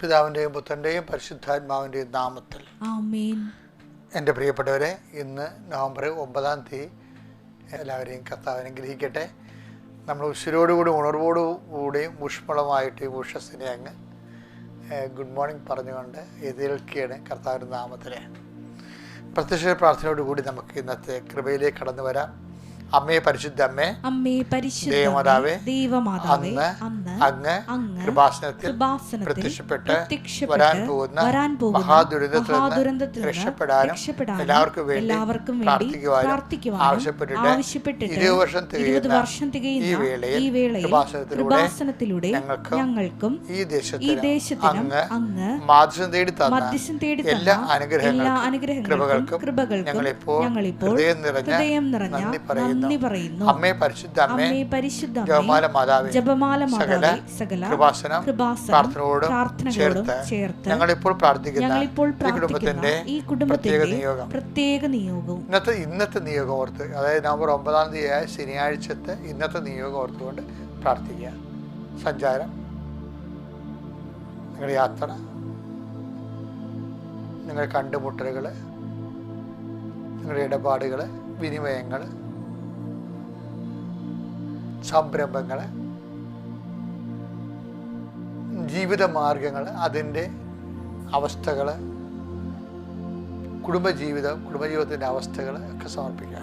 പിതാവിന്റെയും പുത്രന്റെയും പരിശുദ്ധാത്മാവിന്റെയും നാമത്തിൽ. എന്റെ പ്രിയപ്പെട്ടവരെ ഇന്ന് നവംബർ ഒമ്പതാം തീയതി എല്ലാവരെയും കർത്താവിനെ ഗ്രഹിക്കട്ടെ നമ്മൾ ഉശിരോടുകൂടി ഉണർവോടുകൂടിയും ഊഷ്മളമായിട്ട് ഈ അങ്ങ് ഗുഡ് മോർണിംഗ് പറഞ്ഞുകൊണ്ട് എതിരേൽക്കുകയാണ് കർത്താവിന്റെ നാമത്തിൽ പ്രത്യക്ഷ പ്രാർത്ഥനയോടുകൂടി നമുക്ക് ഇന്നത്തെ കൃപയിലേക്ക് കടന്നു വരാം. അമ്മയെ പരിശുദ്ധ അമ്മേ അമ്മേ പരിശുദ്ധ ദേവമാതാവേ, ദേവമാതാവേ അന്ന് അങ്ങ് കൃപാസനത്തിൽ പ്രത്യക്ഷപ്പെട്ട് വരാൻ പോകുന്ന വരാൻ പോകുന്ന മഹാദുരന്തത്തിൽ രക്ഷപ്പെടാനും എല്ലാവർക്കും വേണ്ടി പ്രാർത്ഥിക്കുവാനും ആവശ്യപ്പെട്ടിട്ട് ഇരുപത് വർഷം തികയുന്ന വർഷം തികയുന്ന ഈ വേളയിൽ ഈ വേളയിൽ കൃപാസനത്തിലൂടെ ഞങ്ങൾക്കും ഈ ദേശത്തിന് അങ്ങ് അങ്ങ് മാധ്യസം തേടി മധ്യസ്ഥം തേടി എല്ലാ അനുഗ്രഹങ്ങൾക്കും കൃപകൾക്കും കൃപകൾ ഞങ്ങളിപ്പോൾ ഹൃദയം നിറഞ്ഞ നന്ദി പറയുന്നു. നന്ദി പറയുന്നു. അമ്മേ പരിശുദ്ധ അമ്മേ പരിശുദ്ധ ജപമാല മാതാവേ ജപമാല മാതാവേ സകല കൃപാസനം പ്രാർത്ഥനയോടും ചേർത്ത് ചേർത്ത് ഞങ്ങളിപ്പോൾ പ്രാർത്ഥിക്കുന്ന ഞങ്ങളിപ്പോൾ ഈ കുടുംബത്തിന്റെ ഈ പ്രത്യേക നിയോഗം. പ്രത്യേക നിയോഗവും. ഇന്നത്തെ ഇന്നത്തെ നിയോഗം ഓർത്ത് അതായത് നവംബർ ഒമ്പതാം തീയതിയായ ശനിയാഴ്ചത്തെ ഇന്നത്തെ നിയോഗം ഓർത്തുകൊണ്ട് പ്രാർത്ഥിക്കുക. സഞ്ചാരം നിങ്ങളുടെ യാത്ര നിങ്ങളുടെ കണ്ടുമുട്ടലുകൾ നിങ്ങളുടെ ഇടപാടുകൾ വിനിമയങ്ങൾ സംരംഭങ്ങൾ ജീവിത മാർഗങ്ങൾ അതിന്റെ അവസ്ഥകൾ കുടുംബജീവിതം കുടുംബജീവിതത്തിന്റെ അവസ്ഥകൾ ഒക്കെ സമർപ്പിക്കുക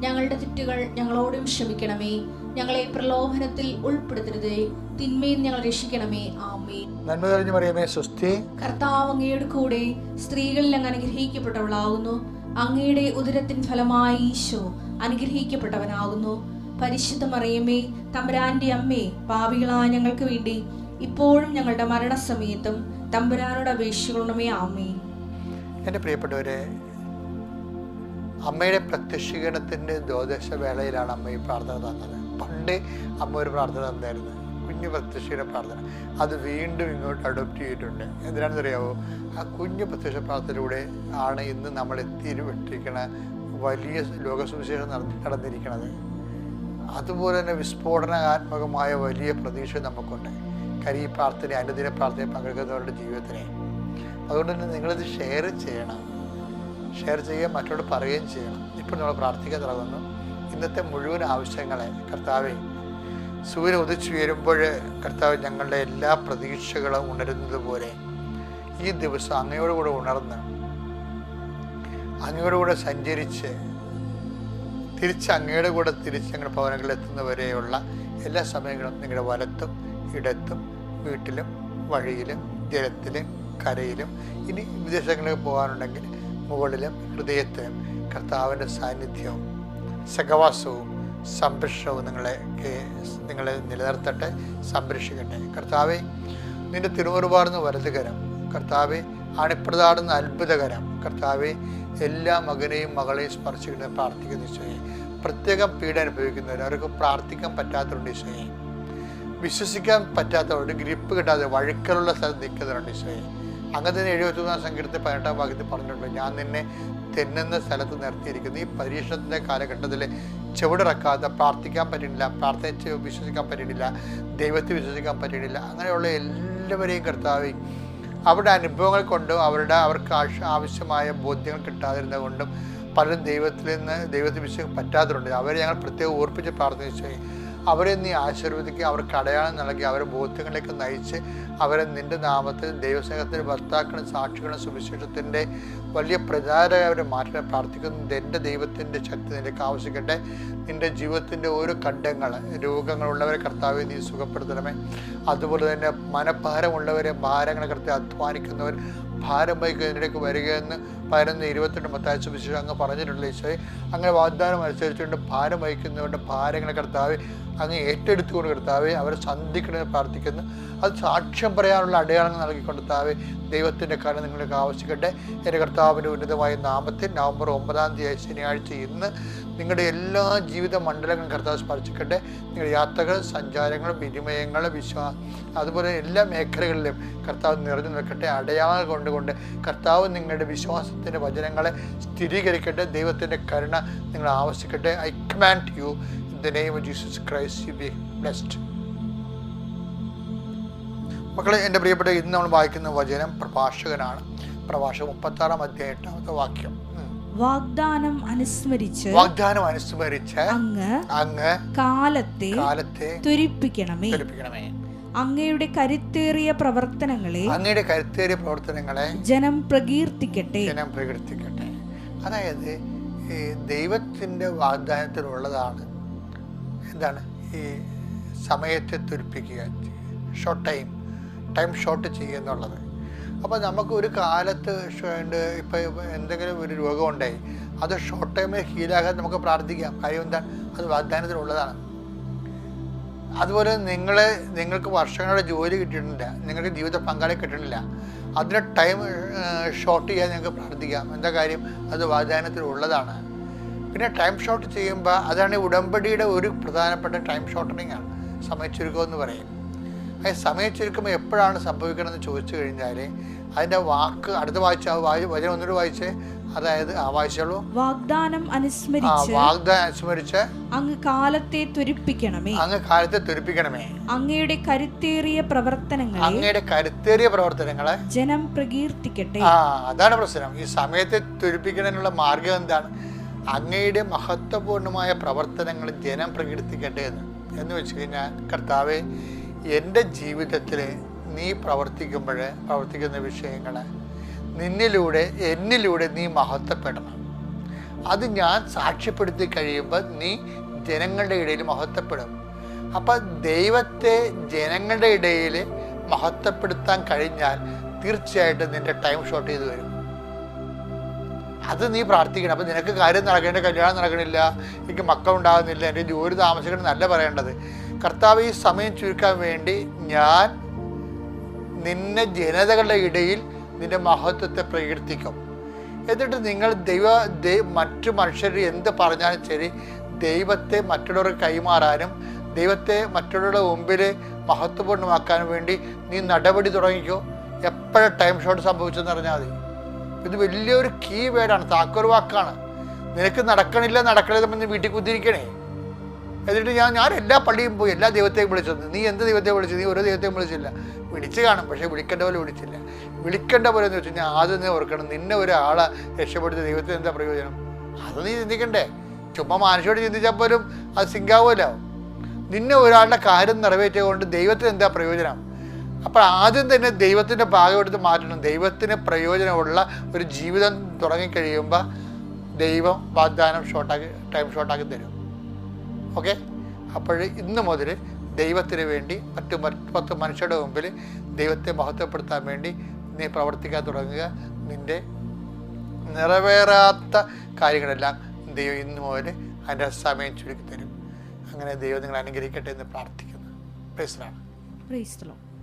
ഞങ്ങളുടെ തെറ്റുകൾ ഞങ്ങളോടും ക്ഷമിക്കണമേ. ഞങ്ങളെ പ്രലോഭനത്തിൽ ഉൾപ്പെടുത്തരുതേ. തിന്മയിൽ ഞങ്ങൾ രക്ഷിക്കണമേ. ആമേ നന്മ തെളിഞ്ഞു മറിയമേ സ്വസ്തി. കർത്താവ് അങ്ങയുടെ കൂടെ സ്ത്രീകളിൽ അങ്ങ് അനുഗ്രഹിക്കപ്പെട്ടവളാകുന്നു അങ്ങയുടെ ഉദരത്തിൻ ഫലമായി ഈശോ അനുഗ്രഹിക്കപ്പെട്ടവനാകുന്നു പരിശുദ്ധ മറിയമ്മേ തമ്പുരാന്റെ അമ്മേ പാപികളായ ഞങ്ങൾക്ക് വേണ്ടി ഇപ്പോഴും ഞങ്ങളുടെ മരണസമയത്തും തമ്പുരാനോട് അപേക്ഷിക്കണമേ ആമേ എന്റെ പ്രിയപ്പെട്ടവരെ അമ്മയുടെ പ്രത്യക്ഷീകരണത്തിന്റെ ദ്വാദശ വേളയിലാണ് അമ്മ ഈ പ്രാർത്ഥന തന്നത്. പണ്ട് അമ്മ ഒരു പ്രാർത്ഥന തന്നായിരുന്നു. കുഞ്ഞു പ്രത്യക്ഷീകരണ പ്രാർത്ഥന. അത് വീണ്ടും ഇങ്ങോട്ട് അഡോപ്റ്റ് ചെയ്തിട്ടുണ്ട്. എന്തിനാണെന്നറിയാവോ? ആ കുഞ്ഞു പ്രത്യക്ഷ പ്രാർത്ഥനയിലൂടെ ആണ് ഇന്ന് നമ്മൾ എത്തിയിരിക്കുന്ന വലിയ ലോകസുവിശേഷം നട- നടന്നിരിക്കുന്നത് അതുപോലെ തന്നെ വിസ്ഫോടനാത്മകമായ വലിയ പ്രതീക്ഷ നമുക്കുണ്ട്. കാര്യം ഈ പ്രാർത്ഥന അനുദിന പ്രാർത്ഥന പങ്കെടുക്കുന്നവരുടെ ജീവിതത്തിനെ. അതുകൊണ്ട് തന്നെ നിങ്ങളിത് ഷെയർ ചെയ്യണം. ഷെയർ ചെയ്യുകയും മറ്റോട് പറയുകയും ചെയ്യണം. ഇപ്പോൾ നമ്മൾ പ്രാർത്ഥിക്കാൻ തുടങ്ങുന്നു. ഇന്നത്തെ മുഴുവൻ ആവശ്യങ്ങളെ കർത്താവെ സൂര്യൻ ഉദിച്ചു വരുമ്പോൾ കർത്താവ് ഞങ്ങളുടെ എല്ലാ പ്രതീക്ഷകളും ഉണരുന്നത് പോലെ ഈ ദിവസം അങ്ങയോടുകൂടെ ഉണർന്ന് അങ്ങയോടുകൂടെ സഞ്ചരിച്ച് തിരിച്ച് അങ്ങയുടെ കൂടെ തിരിച്ച് ഞങ്ങളുടെ ഭവനങ്ങളിൽ എത്തുന്നവരെയുള്ള എല്ലാ സമയങ്ങളും നിങ്ങളുടെ വലത്തും ഇടത്തും വീട്ടിലും വഴിയിലും ജലത്തിലും കരയിലും ഇനി വിദേശങ്ങളിൽ പോകാനുണ്ടെങ്കിൽ മുകളിലും ഹൃദയത്തിലും കർത്താവിന്റെ സാന്നിധ്യവും സഹവാസവും സംരക്ഷണവും നിങ്ങളെ നിങ്ങളെ നിലനിർത്തട്ടെ സംരക്ഷിക്കട്ടെ. കർത്താവെ നിന്റെ തിരുവറുപാടുന്ന വലതുകരം കർത്താവെ അണിപ്രതാടുന്ന അത്ഭുതകരം കർത്താവെ എല്ലാ മകനെയും മകളെയും സ്പർശിക്കുന്ന പ്രാർത്ഥിക്കുന്ന ഈശോയെ. പ്രത്യേകം പീഡ അനുഭവിക്കുന്നവർ അവർക്ക് പ്രാർത്ഥിക്കാൻ പറ്റാത്തവരുണ്ട് ഈശോയെ. വിശ്വസിക്കാൻ പറ്റാത്തവരുണ്ട് ഗ്രിപ്പ് കിട്ടാതെ വഴുക്കലുള്ള സ്ഥലത്ത് നിൽക്കുന്നവരുണ്ട് ഈശോയെ. അങ്ങനെ തന്നെ എഴുപത്തൊന്നാം സംഗീതത്തിൽ പതിനെട്ടാം ഭാഗത്തിൽ പറഞ്ഞിട്ടുണ്ട്. ഞാൻ നിന്നെ തെന്നുന്ന സ്ഥലത്ത് നിർത്തിയിരിക്കുന്നു. ഈ പരീക്ഷണത്തിന്റെ കാലഘട്ടത്തിൽ ചുവടിറക്കാതെ പ്രാർത്ഥിക്കാൻ പറ്റുന്നില്ല പ്രാർത്ഥിച്ച് വിശ്വസിക്കാൻ പറ്റുന്നില്ല ദൈവത്തെ വിശ്വസിക്കാൻ പറ്റുന്നില്ല അങ്ങനെയുള്ള എല്ലാവരെയും കർത്താവ് അവരുടെ അനുഭവങ്ങൾ കൊണ്ടും അവരുടെ അവർക്ക് ആവശ്യമായ ബോധ്യങ്ങൾ കിട്ടാതിരുന്നത് കൊണ്ടും പലരും ദൈവത്തിൽ നിന്ന് ദൈവത്തെ വിശ്വസിക്കാൻ പറ്റാത്തതുണ്ട് അവരെ ഞങ്ങൾ പ്രത്യേകം ഓർപ്പിച്ച് പ്രാർത്ഥിച്ചു അവരെ നീ ആശീർവദിക്കുക അവർക്ക് അടയാളം നൽകി അവരെ ബോധ്യങ്ങളിലേക്ക് നയിച്ച് അവരെ നിന്റെ നാമത്തിൽ ദൈവസ്നേഹത്തിന്റെ ഭർത്താക്കളും സാക്ഷികളും സുവിശേഷത്തിന്റെ വലിയ പ്രചാരക അവരെ മാറ്റാൻ പ്രാർത്ഥിക്കുന്നു. എന്റെ ദൈവത്തിന്റെ ശക്തി നിനക്ക് ആവശ്യിക്കട്ടെ നിന്റെ ജീവിതത്തിന്റെ ഓരോ ഖണ്ഡങ്ങൾ രോഗങ്ങളുള്ളവരെ കർത്താവെ നീ സുഖപ്പെടുത്തണമേ. അതുപോലെ തന്നെ മനഭാരമുള്ളവരെ ഭാരങ്ങളെ കർത്താവ് അധ്വാനിക്കുന്നവർ ഭാരം വഹിക്കുന്നതിനിടയ്ക്ക് വരികയെന്ന് പതിനൊന്ന് ഇരുപത്തെട്ട് മത്തായ സുവിശേഷം അങ്ങ് പറഞ്ഞിട്ടുള്ള ഈശോയെ. അങ്ങനെ വാഗ്ദാനം അനുസരിച്ചുകൊണ്ട് ഭാരം വഹിക്കുന്നവരുടെ ഭാരങ്ങളെ കർത്താവ് അങ്ങ് ഏറ്റെടുത്തുകൊണ്ട് കർത്താവെ അവരെ സന്ധിക്കണമെന്ന് പ്രാർത്ഥിക്കുന്നു. അത് സാക്ഷ്യം പറയാനുള്ള അടയാളങ്ങൾ നൽകിക്കൊണ്ട് ദൈവത്തിന്റെ കരുണ നിങ്ങൾക്ക് ആവശ്യിക്കട്ടെ എന്റെ കർത്താവിന്റെ ഉന്നതമായ നാമത്തിൽ നവംബർ ഒമ്പതാം തീയതി ശനിയാഴ്ച ഇന്ന് നിങ്ങളുടെ എല്ലാ ജീവിത മണ്ഡലങ്ങളും കർത്താവ് സ്പർശിക്കട്ടെ. നിങ്ങളുടെ യാത്രകൾ സഞ്ചാരങ്ങൾ വിനിമയങ്ങൾ വിശ്വാസം അതുപോലെ എല്ലാ മേഖലകളിലും കർത്താവ് നിറഞ്ഞു നിൽക്കട്ടെ. അടയാളങ്ങൾ കൊണ്ടുകൊണ്ട് കർത്താവ് നിങ്ങളുടെ വിശ്വാസത്തിന്റെ വചനങ്ങളെ സ്ഥിരീകരിക്കട്ടെ. ദൈവത്തിന്റെ കരുണ നിങ്ങൾ ആവശ്യിക്കട്ടെ. I command you in the name of Jesus Christ you be blessed മക്കളെ എന്റെ പ്രിയപ്പെട്ട ഇന്ന് നമ്മൾ വായിക്കുന്ന വചനം പ്രഭാഷകനാണ്. പ്രഭാഷകൻ മുപ്പത്താറാം അധ്യായം എട്ടാമത്തെ വാക്യം. വാഗ്ദാനം അനുസ്മരിച്ച് വാഗ്ദാനം അനുസ്മരിച്ച് അങ്ങ് അങ്ങ് കാലത്തെ കാലത്തെ ത്വരിപ്പിക്കണമേ ത്വരിപ്പിക്കണമേ അങ്ങയുടെ കരുത്തേറിയ പ്രവർത്തനങ്ങളെ അങ്ങയുടെ കരുത്തേറിയ പ്രവർത്തനങ്ങളെ ജനം പ്രകീർത്തിക്കട്ടെ. ജനം പ്രകീർത്തിക്കട്ടെ. അതായത് ഈ ദൈവത്തിന്റെ വാഗ്ദാനത്തിലുള്ളതാണ് എന്താണ്? ഈ സമയത്തെ തുരിപ്പിക്കുക ഷോർട്ട് ടൈം ടൈം ഷോർട്ട് ചെയ്യുക എന്നുള്ളത്. അപ്പോൾ നമുക്ക് ഒരു കാലത്ത് ഇപ്പോൾ എന്തെങ്കിലും ഒരു രോഗം ഉണ്ടായി അത് ഷോർട്ട് ടൈമിൽ ഹീലാകാൻ നമുക്ക് പ്രാർത്ഥിക്കാം. കാര്യം എന്താണ് അത് വാഗ്ദാനത്തിലുള്ളതാണ്. അതുപോലെ നിങ്ങൾ നിങ്ങൾക്ക് വർഷങ്ങളുടെ ജോലി കിട്ടിയിട്ടില്ല നിങ്ങൾക്ക് ജീവിത പങ്കാളി കിട്ടണില്ല അതിന് ടൈം ഷോർട്ട് ചെയ്യാൻ നിങ്ങൾക്ക് പ്രാർത്ഥിക്കാം. എന്താ കാര്യം? അത് വാഗ്ദാനത്തിലുള്ളതാണ്. പിന്നെ ടൈം ഷോർട്ട് ചെയ്യുമ്പോൾ അതാണ് ഉടമ്പടിയുടെ ഒരു പ്രധാനപ്പെട്ട ടൈം ഷോർട്ടനിങ് ആണ്. സമയച്ചുരുക്കം എന്ന് പറയും. അത് ചുരുക്കുമ്പോൾ എപ്പോഴാണ് സംഭവിക്കണമെന്ന് ചോദിച്ചു കഴിഞ്ഞാൽ അതിന്റെ വാക്ക് അടുത്ത വായിച്ച വചനം ഒന്നുകൂടി വായിച്ചേ. അതായത് ആ വായിച്ചോളൂ. വാഗ്ദാനം അനുസ്മരിച്ച് വാഗ്ദാനം അനുസ്മരിച്ച് അങ്ങ് കാലത്തെ ത്വരിപ്പിക്കണമേ. അങ്ങ് കാലത്തെ തുരിപ്പിക്കണമേ അങ്ങയുടെ കരുത്തേറിയ പ്രവർത്തനങ്ങൾ അങ്ങയുടെ കരുത്തേറിയ പ്രവർത്തനങ്ങളെ ജനം പ്രകീർത്തിക്കട്ടെ. ആ അതാണ് പ്രശ്നം. ഈ സമയത്തെ തുരിപ്പിക്കുന്നതിനുള്ള മാർഗം എന്താണ്? അങ്ങയുടെ മഹത്വപൂർണമായ പ്രവർത്തനങ്ങൾ ജനം പ്രകീർത്തിക്കട്ടെ എന്ന്. എന്ന് വെച്ച് കഴിഞ്ഞാൽ കർത്താവെ എന്റെ ജീവിതത്തിൽ നീ പ്രവർത്തിക്കുമ്പോൾ പ്രവർത്തിക്കുന്ന വിഷയങ്ങൾ നിന്നിലൂടെ എന്നിലൂടെ നീ മഹത്വപ്പെടണം. അത് ഞാൻ സാക്ഷ്യപ്പെടുത്തി കഴിയുമ്പോൾ നീ ജനങ്ങളുടെ ഇടയിൽ മഹത്വപ്പെടും. അപ്പം ദൈവത്തെ ജനങ്ങളുടെ ഇടയിൽ മഹത്വപ്പെടുത്താൻ കഴിഞ്ഞാൽ തീർച്ചയായിട്ടും നിന്റെ ടൈം ഷോർട്ട് ചെയ്ത് വരും. അത് നീ പ്രാർത്ഥിക്കണം. അപ്പം നിനക്ക് കാര്യം നടക്കേണ്ട കല്യാണം നടക്കണില്ല എനിക്ക് മക്കളുണ്ടാകുന്നില്ല എന്റെ ജോലി താമസിക്കണം എന്നല്ല പറയേണ്ടത്. കർത്താവ് ഈ സമയം ചുരുക്കാൻ വേണ്ടി ഞാൻ നിന്നെ ജനതകളുടെ ഇടയിൽ നിന്റെ മഹത്വത്തെ പ്രകീർത്തിക്കും. എന്നിട്ട് നിങ്ങൾ ദൈവ മറ്റു മനുഷ്യർ എന്ത് പറഞ്ഞാലും ശരി ദൈവത്തെ മറ്റുള്ളവർക്ക് കൈമാറാനും ദൈവത്തെ മറ്റുള്ളവരുടെ മുമ്പിൽ മഹത്വപൂർണമാക്കാനും വേണ്ടി നീ നടപടി തുടങ്ങിക്കോ. എപ്പോഴും ടൈം ഷോട്ട് സംഭവിച്ചെന്ന് പറഞ്ഞാൽ മതി. ഇത് വലിയൊരു കീ വേർഡാണ് താക്കോൽ വാക്കാണ്. നിനക്ക് നടക്കണില്ല നടക്കണില്ല നീ വീട്ടിൽ കുത്തിരിക്കണേ എന്നിട്ട് ഞാൻ ഞാൻ എല്ലാ പള്ളിയും പോയി എല്ലാ ദൈവത്തെയും വിളിച്ചത് നീ എന്ത് ദൈവത്തെ വിളിച്ചു? നീ ഒരു ദൈവത്തെയും വിളിച്ചില്ല. വിളിച്ചു കാണും പക്ഷേ വിളിക്കേണ്ട പോലെ വിളിച്ചില്ല. വിളിക്കേണ്ട പോലെ എന്ന് വെച്ച് കഴിഞ്ഞാൽ ആദ്യം നീ ഓർക്കണം നിന്നെ ഒരാളെ രക്ഷപ്പെടുത്തിയ ദൈവത്തിന് എന്താ പ്രയോജനം? അത് നീ ചിന്തിക്കണ്ടേ. ചുമ്മാ മനുഷ്യരോട് ചിന്തിച്ചാൽ പോലും അത് സിങ്കാവുമല്ലോ. നിന്നെ ഒരാളുടെ കാര്യം നിറവേറ്റിയതുകൊണ്ട് ദൈവത്തിന് എന്താ പ്രയോജനം? അപ്പോൾ ആദ്യം തന്നെ ദൈവത്തിന്റെ ഭാഗമെടുത്ത് മാറ്റണം. ദൈവത്തിന് പ്രയോജനമുള്ള ഒരു ജീവിതം തുടങ്ങിക്കഴിയുമ്പോൾ ദൈവം വാഗ്ദാനം ഷോർട്ടാക്കി ടൈം ഷോർട്ടാക്കി തരും. ഓക്കെ? അപ്പോൾ ഇന്ന് മുതൽ ദൈവത്തിന് വേണ്ടി മറ്റു പത്ത് മനുഷ്യരുടെ മുമ്പിൽ ദൈവത്തെ മഹത്വപ്പെടുത്താൻ വേണ്ടി നീ പ്രവർത്തിക്കാൻ തുടങ്ങുക. നിന്റെ നിറവേറാത്ത കാര്യങ്ങളെല്ലാം ദൈവം ഇന്ന് മുതൽ അതിന്റെ സമയം ചുരുക്കി തരും. അങ്ങനെ ദൈവം നിങ്ങൾ അനുഗ്രഹിക്കട്ടെ എന്ന് പ്രാർത്ഥിക്കുന്നു. പ്രശ്നമാണ് പ്രൈസ് the Lord.